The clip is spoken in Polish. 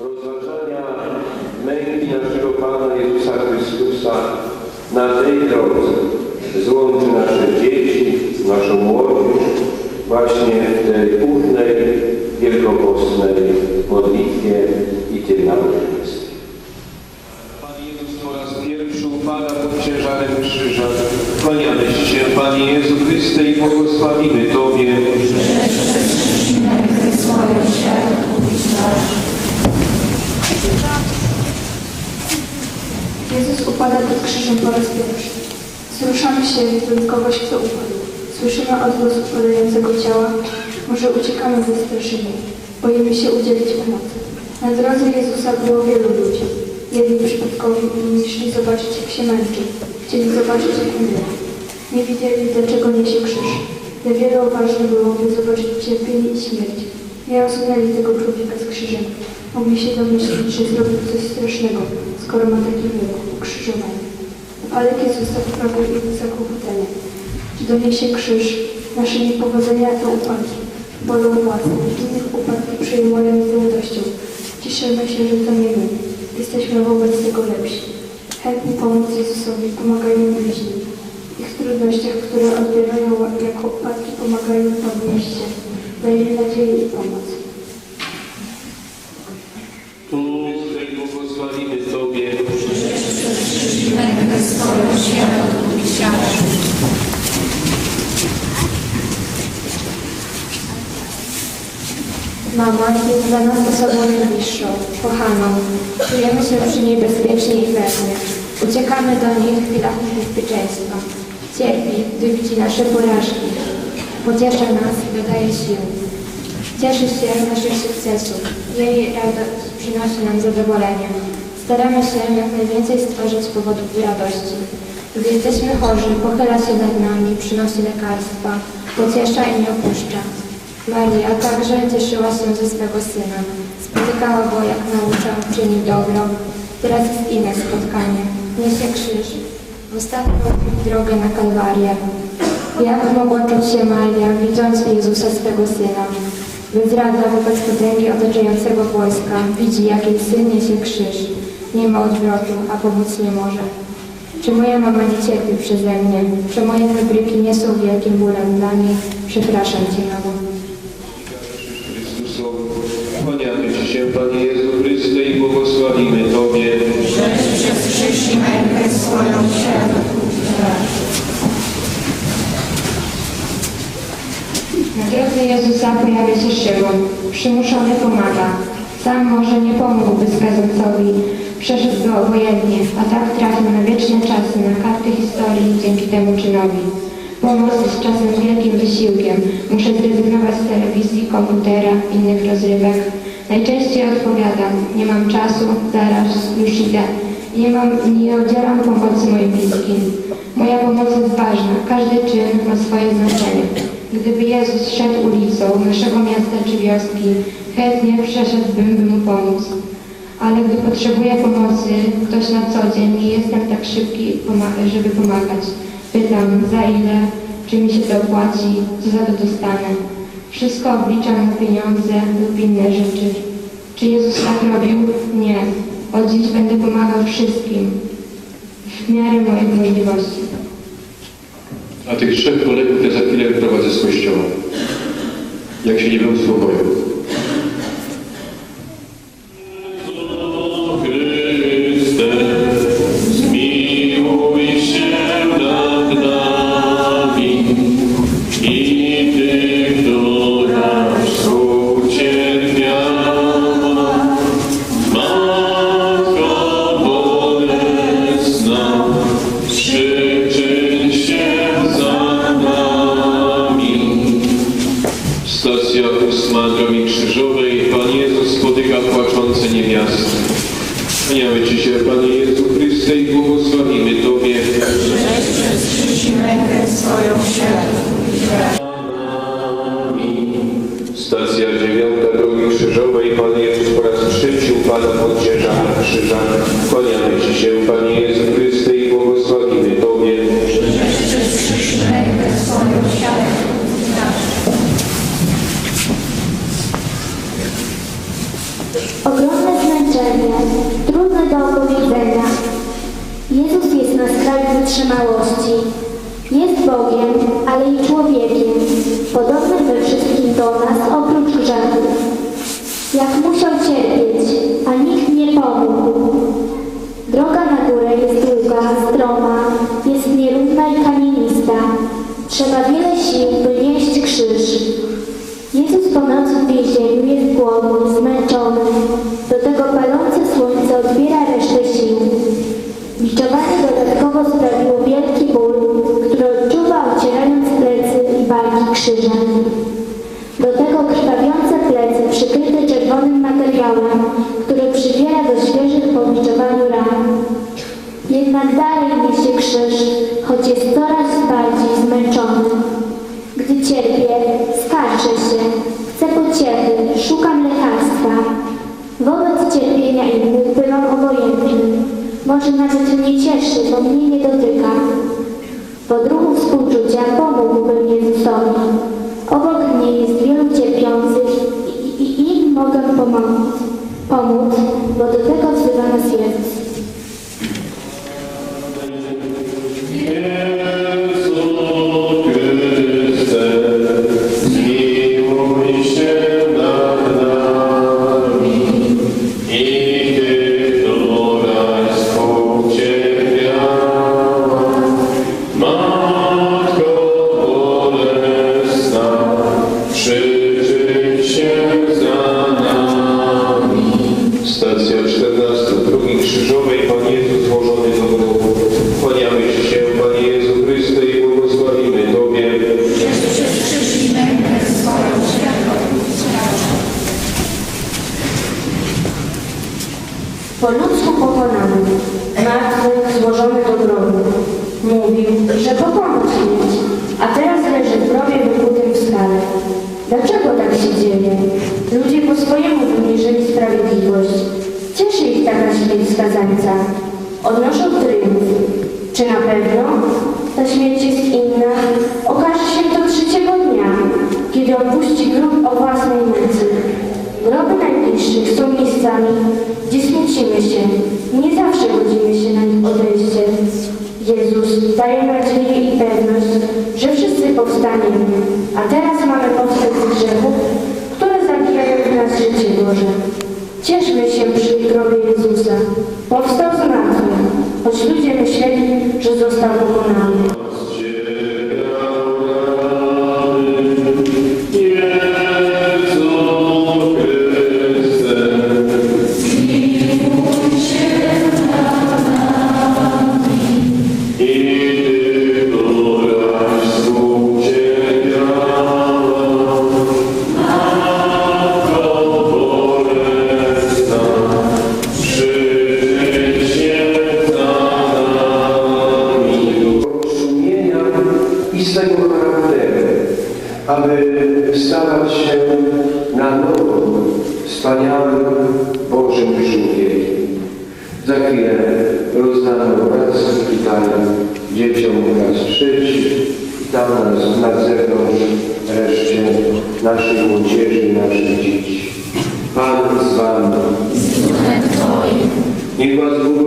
rozważania męki naszego Pana Jezusa Chrystusa na tej drodze złączy nasze dzieci, naszą młodzież właśnie w tej późnej, wielkopostnej modlitwie i tym nabożeństwie. Pan Jezus po raz pierwszy upada pod ciężarem krzyża. Kłaniamy się, Panie Jezu Chryste, i błogosławimy Tobie. Jezus upada pod krzyżem po raz pierwszy. Się, wyjątkowość kto upadł. Słyszymy odgłos upadającego ciała. Może uciekamy wystraszeni. Boimy się udzielić pomocy. Na drodze Jezusa było wielu ludzi. Jedni przypadkowi inni szli zobaczyć, jak się męczy. Chcieli zobaczyć, jak umiera. Nie wiedzieli, dlaczego niesie krzyż. Dla wielu ważne było, by zobaczyć cierpienie i śmierć. Nie rozumieli tego człowieka z krzyżem. Mogli się domyślić, że zrobił coś strasznego, skoro ma taki wyrok ukrzyżowania. Upadek Jezusa wprawił ich w zakłopotanie. Czy doniesie krzyż? Nasze niepowodzenia to upadki. Bolą własne, innych upadki przyjmują z radością. Cieszymy się, że to nie my. Jesteśmy wobec tego lepsi. Chętni pomóc Jezusowi pomagają bliźni. W ich trudnościach, które odbierają jako upadki, pomagają podnieść się. Daje nadzieję i pomoc. Mama jest dla nas osobą najbliższą, kochaną. Czujemy się przy niej bezpiecznie i pewnie. Uciekamy do niej w chwilach niebezpieczeństwa. Cierpi, gdy widzi nasze porażki. Pociesza nas i dodaje sił. Cieszy się naszych sukcesów. Jej radość przynosi nam zadowolenie. Staramy się jak najwięcej stworzyć powodów do radości. Gdy jesteśmy chorzy, pochyla się nad nami, przynosi lekarstwa, pociesza i nie opuszcza. Maria także cieszyła się ze swego syna. Spotykała go, jak nauczał, czynił dobro. Teraz jest inne spotkanie. Niesie krzyż. W ostatnią drogę na Kalwarię. Jak mogła czuć się Maria, widząc Jezusa swego syna? Bezradna wobec potęgi otaczającego wojska, widzi, jak jej syn niesie krzyż. Nie ma odwrotu, a pomóc nie może. Czy moja mama nie cierpi przeze mnie? Czy moje fabryki nie są wielkim bólem dla niej? Przepraszam Cię, mamo. Kłaniamy Ci się, Panie Jezu Chryste, i błogosławimy Tobie. Przez krzyż i mękę swoją. Na drodze Jezusa pojawia się Szymon. Przymuszony pomaga. Sam może nie pomógłby skazancowi. Przeszedł go obojętnie, a tak trafił na wieczne czasy, na karty historii dzięki temu czynowi. Pomoc jest czasem wielkim wysiłkiem. Muszę zrezygnować z telewizji, komputera, innych rozrywek. Najczęściej odpowiadam, nie mam czasu, zaraz, już idę. Nie mam, nie udzielam pomocy moim bliskim. Moja pomoc jest ważna, każdy czyn ma swoje znaczenie. Gdyby Jezus szedł ulicą naszego miasta czy wioski, chętnie przeszedłbym, by mu pomóc. Ale gdy potrzebuję pomocy, ktoś na co dzień nie jestem tak szybki, żeby pomagać. Pytam, za ile, czy mi się to opłaci, co za to dostanę. Wszystko obliczam na pieniądze lub inne rzeczy. Czy Jezus tak robił? Nie. Od dziś będę pomagał wszystkim, w miarę moich możliwości. A tych trzech kolegów ja za chwilę wyprowadzę z kościoła. Jak się nie uspokoją. Stacja ósma drogi krzyżowej. Pan Jezus spotyka płaczące niewiasty. Kłaniamy Ci się, Panie Jezu Chryste, i błogosławimy Tobie. Stacja dziewiąta drogi krzyżowej. Pan Jezus po raz trzeci upada pod ciężarem krzyża. Kłaniamy Ci się, Panie Jezu Chryste, i błogosławimy Tobie. Przez krzyż i mękę swoją światło. Wytrzymałości. Jest Bogiem, ale i człowiekiem, podobnym we wszystkim do nas oprócz grzechu. Jak musiał cierpieć, a nikt nie pomógł. Droga na górę jest długa, stroma, jest nierówna i kamienista. Trzeba wiele sił, by nieść krzyż. Jezus po nocy w więzieniu jest głodny, zmęczony. Do tego palące słońce odbiera resztę sił. Biczowanie dodatkowo zmęczony. Gdy cierpię, skarżę się, chcę pociechy, szukam lekarstwa. Wobec cierpienia innych bywam obojętny. Może nawet mnie cieszy, bo mnie nie dotyka. W odruchu współczucia pomógłbym Jezusowi. Po ludzku pokonany, martwy, złożony do grobu. Mówił, że pokonał śmierć, a teraz leży w grobie wykutym w skale. Dlaczego tak się dzieje? Ludzie po swojemu wymierzyli sprawiedliwość. Cieszy ich taka śmierć skazańca. Odnoszą tryumf. Czy na pewno ta śmierć jest inna? Okaże się to trzeciego dnia, kiedy opuści grób o własnej mocy. Najbliższych są miejscami, gdzie smucimy się. Nie zawsze godzimy się na ich odejście. Jezus daje nadzieję i pewność, że wszyscy powstaniemy, a teraz mamy powstać z grzechów, które zabijają w nas życie Boże. Cieszmy się przy grobie Jezusa. Powstał z martwych, choć ludzie myśleli, że został pokonany. Stawać się na nowo wspaniałym Bożym człowiekiem. Za chwilę rozdano obrazki tutaj dzieciom raz trzeci, tam na, na zewnątrz reszcie naszej młodzieży, naszych dzieci. Pan z Wami. Niech Was błogosławi